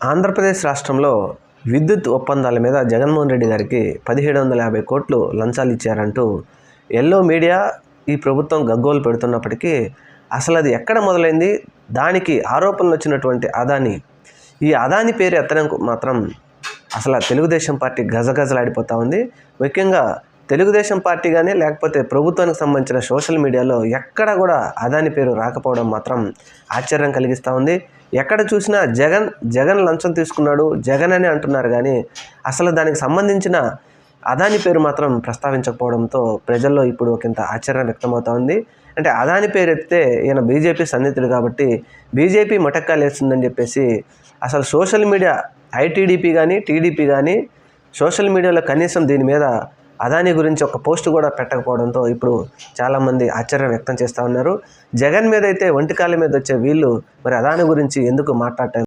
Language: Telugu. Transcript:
ఆంధ్రప్రదేశ్ రాష్ట్రంలో విద్యుత్ ఒప్పందాల మీద జగన్మోహన్ రెడ్డి గారికి పదిహేడు వందల యాభై కోట్లు లంచాలు ఇచ్చారంటూ ఎల్లో మీడియా ఈ ప్రభుత్వం గగ్గోలు పెడుతున్నప్పటికీ అసలు అది ఎక్కడ మొదలైంది? దానికి ఆరోపణలు వచ్చినటువంటి అదాని. ఈ అదాని పేరు ఎత్తడం మాత్రం అసలు తెలుగుదేశం పార్టీ గజగజలాడిపోతూ ఉంది. ముఖ్యంగా తెలుగుదేశం పార్టీ కానీ లేకపోతే ప్రభుత్వానికి సంబంధించిన సోషల్ మీడియాలో ఎక్కడ కూడా అదాని పేరు రాకపోవడం మాత్రం ఆశ్చర్యం కలిగిస్తూ ఉంది. ఎక్కడ చూసినా జగన్ జగన్ లంచం తీసుకున్నాడు జగన్ అని అంటున్నారు కానీ అసలు దానికి సంబంధించిన అదాని పేరు మాత్రం ప్రస్తావించకపోవడంతో ప్రజల్లో ఇప్పుడు ఒకంత ఆశ్చర్యం వ్యక్తమవుతా ఉంది. అంటే అదాని పేరు ఎత్తితే ఈయన బీజేపీ సన్నిహితుడు కాబట్టి బీజేపీ మటక్కాలు వేస్తుందని చెప్పేసి అసలు సోషల్ మీడియా ఐటీడీపీ కానీ టీడీపీ కానీ సోషల్ మీడియాలో కనీసం దీని మీద అదాని గురించి ఒక పోస్ట్ కూడా పెట్టకపోవడంతో ఇప్పుడు చాలామంది ఆశ్చర్యం వ్యక్తం చేస్తూ ఉన్నారు. జగన్ మీద అయితే ఒంటికాల మీద వచ్చే వీళ్ళు మరి అదాని గురించి ఎందుకు మాట్లాడటం